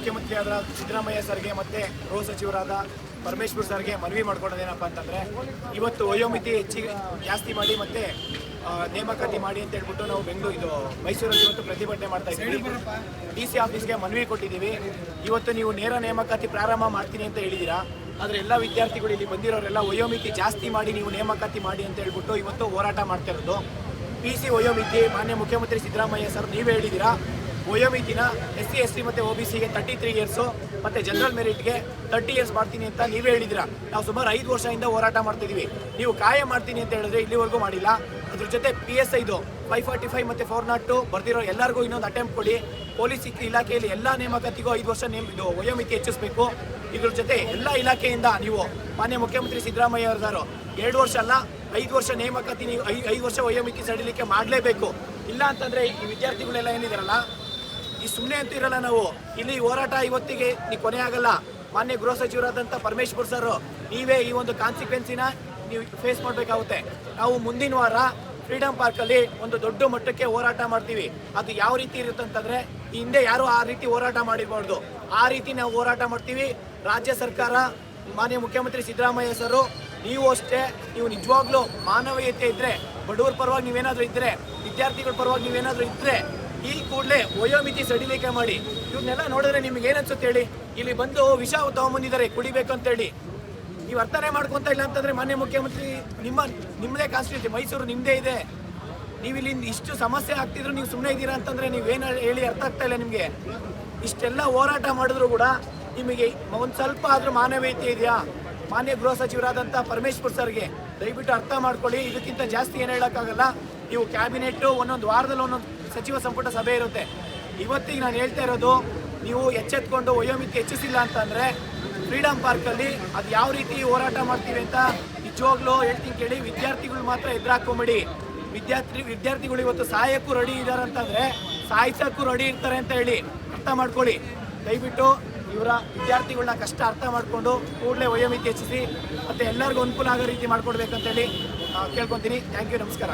ಮುಖ್ಯಮಂತ್ರಿಯಾದ ಸಿದ್ದರಾಮಯ್ಯ ಸರ್ಗೆ ಮತ್ತೆ ಗೃಹ ಸಚಿವರಾದ ಪರಮೇಶ್ವರ್ ಸರ್ಗೆ ಮನವಿ ಮಾಡ್ಕೊಡೋದೇನಪ್ಪ ಅಂತಂದ್ರೆ, ಇವತ್ತು ವಯೋಮಿತಿ ಹೆಚ್ಚಿಗೆ ಜಾಸ್ತಿ ಮಾಡಿ ಮತ್ತೆ ನೇಮಕಾತಿ ಮಾಡಿ ಅಂತ ಹೇಳ್ಬಿಟ್ಟು ನಾವು ಬೆಂಗಳೂರು, ಇದು ಮೈಸೂರಲ್ಲಿ ಇವತ್ತು ಪ್ರತಿಭಟನೆ ಮಾಡ್ತಾ ಇದ್ದೀವಿ. ಡಿ ಸಿ ಆಫೀಸ್ಗೆ ಮನವಿ ಕೊಟ್ಟಿದ್ದೀವಿ. ಇವತ್ತು ನೀವು ನೇರ ನೇಮಕಾತಿ ಪ್ರಾರಂಭ ಮಾಡ್ತೀನಿ ಅಂತ ಹೇಳಿದ್ದೀರಾ, ಆದರೆ ಎಲ್ಲ ವಿದ್ಯಾರ್ಥಿಗಳು ಇಲ್ಲಿ ಬಂದಿರೋರೆಲ್ಲ ವಯೋಮಿತಿ ಜಾಸ್ತಿ ಮಾಡಿ ನೀವು ನೇಮಕಾತಿ ಮಾಡಿ ಅಂತ ಹೇಳ್ಬಿಟ್ಟು ಇವತ್ತು ಹೋರಾಟ ಮಾಡ್ತಾ ಇರೋದು. ಪಿ ಸಿ ವಯೋಮಿತಿ, ಮಾನ್ಯ ಮುಖ್ಯಮಂತ್ರಿ ಸಿದ್ದರಾಮಯ್ಯ ಸರ್, ನೀವೇ ಹೇಳಿದ್ದೀರಾ? ವಯೋಮಿತಿನ ಎಸ್ ಸಿ, ಎಸ್ ಟಿ ಮತ್ತು ಒ ಬಿ ಸಿಗೆ ತರ್ಟಿ ತ್ರೀ ಇಯರ್ಸು ಮತ್ತು ಜನರಲ್ ಮೆರಿಟ್ಗೆ ತರ್ಟಿ ಇಯರ್ಸ್ ಮಾಡ್ತೀನಿ ಅಂತ ನೀವೇ ಹೇಳಿದಿರಾ ನಾವು ಸುಮಾರು ಐದು ವರ್ಷದಿಂದ ಹೋರಾಟ ಮಾಡ್ತಿದ್ದೀವಿ ನೀವು ಕಾಯ ಮಾಡ್ತೀನಿ ಅಂತ ಹೇಳಿದ್ರೆ ಇಲ್ಲಿವರೆಗೂ ಮಾಡಿಲ್ಲ. ಅದ್ರ ಜೊತೆ ಪಿ ಎಸ್ ಐದು ಫೈವ್ ಫಾರ್ಟಿ ಫೈವ್ ಮತ್ತು ಫೋರ್ ನಾಟ್ ಟು ಬರ್ದಿರೋ ಎಲ್ಲರಿಗೂ ಇನ್ನೊಂದು ಅಟೆಂಪ್ಟ್ ಕೊಡಿ. ಪೊಲೀಸ್ ಇಲಾಖೆಯಲ್ಲಿ ಎಲ್ಲ ನೇಮಕಾತಿಗೂ ಐದು ವರ್ಷ ನೇಮ ಇದು ವಯೋಮಿತಿ ಹೆಚ್ಚಿಸಬೇಕು. ಇದ್ರ ಜೊತೆ ಎಲ್ಲ ಇಲಾಖೆಯಿಂದ ನೀವು ಮಾನ್ಯ ಮುಖ್ಯಮಂತ್ರಿ ಸಿದ್ದರಾಮಯ್ಯ ಅವರದಾರು, ಎರಡು ವರ್ಷ ಅಲ್ಲ, ಐದು ವರ್ಷ ನೇಮಕಾತಿ ನೀವು ಐದು ವರ್ಷ ವಯೋಮಿತಿ ಸಡಿಲಿಕ್ಕೆ ಮಾಡಲೇಬೇಕು. ಇಲ್ಲ ಅಂತಂದ್ರೆ ಈ ವಿದ್ಯಾರ್ಥಿಗಳೆಲ್ಲ ಏನಿದಾರಲ್ಲ ಈ ಸುಮ್ಮನೆ ಅಂತೂ ಇರಲ್ಲ ನಾವು. ಇಲ್ಲಿ ಹೋರಾಟ ಇವತ್ತಿಗೆ ನೀವು ಕೊನೆ ಆಗಲ್ಲ. ಮಾನ್ಯ ಗೃಹ ಸಚಿವರಾದಂಥ ಪರಮೇಶ್ವರ್ ಸರ್ ನೀವೇ ಈ ಒಂದು ಕಾನ್ಸಿಕ್ವೆನ್ಸಿನ ನೀವು ಫೇಸ್ ಮಾಡಬೇಕಾಗುತ್ತೆ. ನಾವು ಮುಂದಿನ ವಾರ ಫ್ರೀಡಂ ಪಾರ್ಕಲ್ಲಿ ಒಂದು ದೊಡ್ಡ ಮಟ್ಟಕ್ಕೆ ಹೋರಾಟ ಮಾಡ್ತೀವಿ. ಅದು ಯಾವ ರೀತಿ ಇರುತ್ತೆ ಅಂತಂದರೆ ಹಿಂದೆ ಯಾರು ಆ ರೀತಿ ಹೋರಾಟ ಮಾಡಿರಬಾರ್ದು. ಆ ರೀತಿ ನಾವು ಹೋರಾಟ ಮಾಡ್ತೀವಿ. ರಾಜ್ಯ ಸರ್ಕಾರ, ಮಾನ್ಯ ಮುಖ್ಯಮಂತ್ರಿ ಸಿದ್ದರಾಮಯ್ಯ ಸರು ನೀವು ಅಷ್ಟೇ, ನೀವು ನಿಜವಾಗ್ಲೂ ಮಾನವೀಯತೆ ಇದ್ರೆ, ಬಡವರ ಪರವಾಗಿ ನೀವೇನಾದರೂ ಇದ್ರೆ, ವಿದ್ಯಾರ್ಥಿಗಳ ಪರವಾಗಿ ನೀವೇನಾದರೂ ಇದ್ರೆ ಈ ಕೂಡಲೇ ವಯೋಮಿತಿ ಸಡಿಲಿಕೆ ಮಾಡಿ. ಇವ್ರನ್ನೆಲ್ಲ ನೋಡಿದ್ರೆ ನಿಮ್ಗೆ ಏನನ್ಸುತ್ತೆ ಹೇಳಿ? ಇಲ್ಲಿ ಬಂದು ವಿಷ ತಗೊಂಬಂದಿದ್ದಾರೆ ಕುಡಿಬೇಕು ಅಂತ ಹೇಳಿ. ನೀವು ಅರ್ಥನೇ ಮಾಡ್ಕೊಂತ ಇಲ್ಲ ಅಂತಂದ್ರೆ ಮಾನ್ಯ ಮುಖ್ಯಮಂತ್ರಿ, ನಿಮ್ಮ ನಿಮ್ಮದೇ ಕಾನ್ಸ್ಟಿಟ್ಯೂನ್ಸಿ ಮೈಸೂರು ನಿಮ್ಮದೇ ಇದೆ. ನೀವು ಇಲ್ಲಿ ಇಷ್ಟು ಸಮಸ್ಯೆ ಆಗ್ತಿದ್ರು ನೀವು ಸುಮ್ಮನೆ ಇದ್ದೀರಾ ಅಂತಂದ್ರೆ ನೀವೇನು ಹೇಳಿ ಅರ್ಥ ಆಗ್ತಾ ಇಲ್ಲ ನಿಮಗೆ. ಇಷ್ಟೆಲ್ಲ ಹೋರಾಟ ಮಾಡಿದ್ರು ಕೂಡ ನಿಮಗೆ ಒಂದು ಸ್ವಲ್ಪ ಆದರೂ ಮಾನವೀಯತೆ ಇದೆಯಾ? ಮಾನ್ಯ ಗೃಹ ಸಚಿವರಾದಂಥ ಪರಮೇಶ್ವರ್ ಸರ್ಗೆ ದಯವಿಟ್ಟು ಅರ್ಥ ಮಾಡ್ಕೊಳ್ಳಿ. ಇದಕ್ಕಿಂತ ಜಾಸ್ತಿ ಏನು ಹೇಳೋಕ್ಕಾಗಲ್ಲ. ನೀವು ಕ್ಯಾಬಿನೆಟ್ ಒಂದೊಂದು ವಾರದಲ್ಲಿ ಒಂದೊಂದು ಸಚಿವ ಸಂಪುಟ ಸಭೆ ಇರುತ್ತೆ. ಇವತ್ತಿಗೆ ನಾನು ಹೇಳ್ತಾ ಇರೋದು, ನೀವು ಎಚ್ಚೆತ್ಕೊಂಡು ವಯೋಮಿತಿ ಹೆಚ್ಚಿಸಿಲ್ಲ ಅಂತಂದರೆ ಫ್ರೀಡಂ ಪಾರ್ಕಲ್ಲಿ ಅದು ಯಾವ ರೀತಿ ಹೋರಾಟ ಮಾಡ್ತೀವಿ ಅಂತ ನಿಜವಾಗ್ಲೂ ಹೇಳ್ತೀನಿ ಕೇಳಿ, ವಿದ್ಯಾರ್ಥಿಗಳು ಮಾತ್ರ ಎದುರಾಕೊಂಬಿಡಿ. ವಿದ್ಯಾರ್ಥಿ ವಿದ್ಯಾರ್ಥಿಗಳು ಇವತ್ತು ಸಹಾಯಕ್ಕೂ ರೆಡಿ ಇದ್ದಾರೆ ಅಂತಂದರೆ ಸಾಯಿಸಕ್ಕೂ ರೆಡಿ ಇರ್ತಾರೆ ಅಂತ ಹೇಳಿ ಅರ್ಥ ಮಾಡ್ಕೊಳ್ಳಿ. ದಯವಿಟ್ಟು ಇವರ ವಿದ್ಯಾರ್ಥಿಗಳನ್ನ ಕಷ್ಟ ಅರ್ಥ ಮಾಡಿಕೊಂಡು ಕೂಡಲೇ ವಯೋಮಿತಿ ಹೆಚ್ಚಿಸಿ, ಮತ್ತು ಎಲ್ಲರಿಗೂ ಅನುಕೂಲ ಆಗೋ ರೀತಿ ಮಾಡ್ಕೊಡ್ಬೇಕಂತೇಳಿ ಕೇಳ್ಕೊತೀನಿ. ಥ್ಯಾಂಕ್ ಯು ನಮಸ್ಕಾರ.